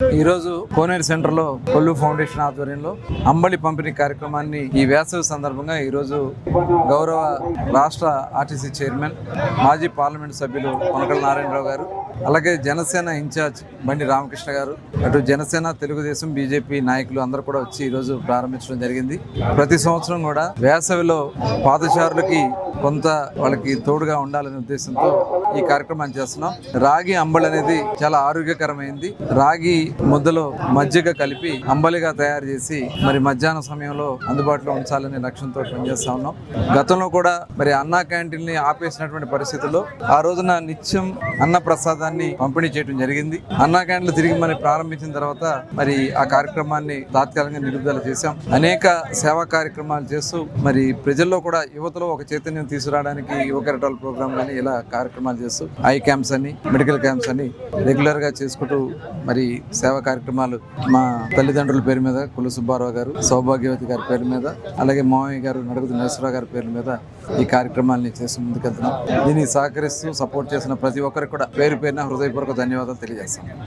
ఈరోజు కోనేరు సెంటర్లో కొల్లు ఫౌండేషన్ ఆధ్వర్యంలో అంబలి పంపిణీ కార్యక్రమాన్ని ఈ వేసవి సందర్భంగా ఈరోజు గౌరవ రాష్ట్ర ఆర్టీసీ చైర్మన్ మాజీ పార్లమెంట్ సభ్యులు కొనకల నారాయణరావు గారు అలాగే జనసేన ఇన్ఛార్జ్ బండి రామకృష్ణ గారు అటు జనసేన తెలుగుదేశం బీజేపీ నాయకులు అందరూ కూడా వచ్చి ఈరోజు ప్రారంభించడం జరిగింది. ప్రతి సంవత్సరం కూడా వేసవిలో పాదచారులకి కొంత వాళ్ళకి తోడుగా ఉండాలనే ఉద్దేశంతో ఈ కార్యక్రమాన్ని చేస్తున్నాం. రాగి అంబలి అనేది చాలా ఆరోగ్యకరమైంది. రాగి ముద్దలో మజ్జిగ కలిపి అంబలిగా తయారు చేసి మరి మధ్యాహ్నం సమయంలో అందుబాటులో ఉంచాలనే లక్ష్యంతో పనిచేస్తా ఉన్నాం. గతంలో కూడా మరి అన్నా క్యాంటీన్ని ఆపేసినటువంటి పరిస్థితుల్లో ఆ రోజున నిత్యం అన్న ప్రసాదాన్ని పంపిణీ చేయడం జరిగింది. అన్నా క్యాంటీన్లు తిరిగి మరి ప్రారంభించిన తర్వాత మరి ఆ కార్యక్రమాన్ని తాత్కాలికంగా నిలుపుదల చేశాం. అనేక సేవా కార్యక్రమాలు చేస్తూ మరి ప్రజల్లో కూడా యువతలో ఒక చైతన్యం తీసుకురావడానికి యువక కెరటాల ప్రోగ్రామ్ కానీ ఇలా కార్యక్రమాలు చేస్తూ ఐ క్యాంప్స్ అని మెడికల్ క్యాంప్స్ అని రెగ్యులర్గా చేసుకుంటూ మరి సేవా కార్యక్రమాలు మా తల్లిదండ్రుల పేరు మీద కుల సుబ్బారావు గారు సౌభాగ్యవతి గారి పేరు మీద అలాగే మామయ్య గారు నడుగుతు నరసరావు గారి పేరు మీద ఈ కార్యక్రమాల్ని చేస్తూ ముందుకెళ్తున్నాం. దీన్ని సహకరిస్తూ సపోర్ట్ చేసిన ప్రతి ఒక్కరికి కూడా పేరు పేరున హృదయపూర్వక ధన్యవాదాలు తెలియజేస్తాం.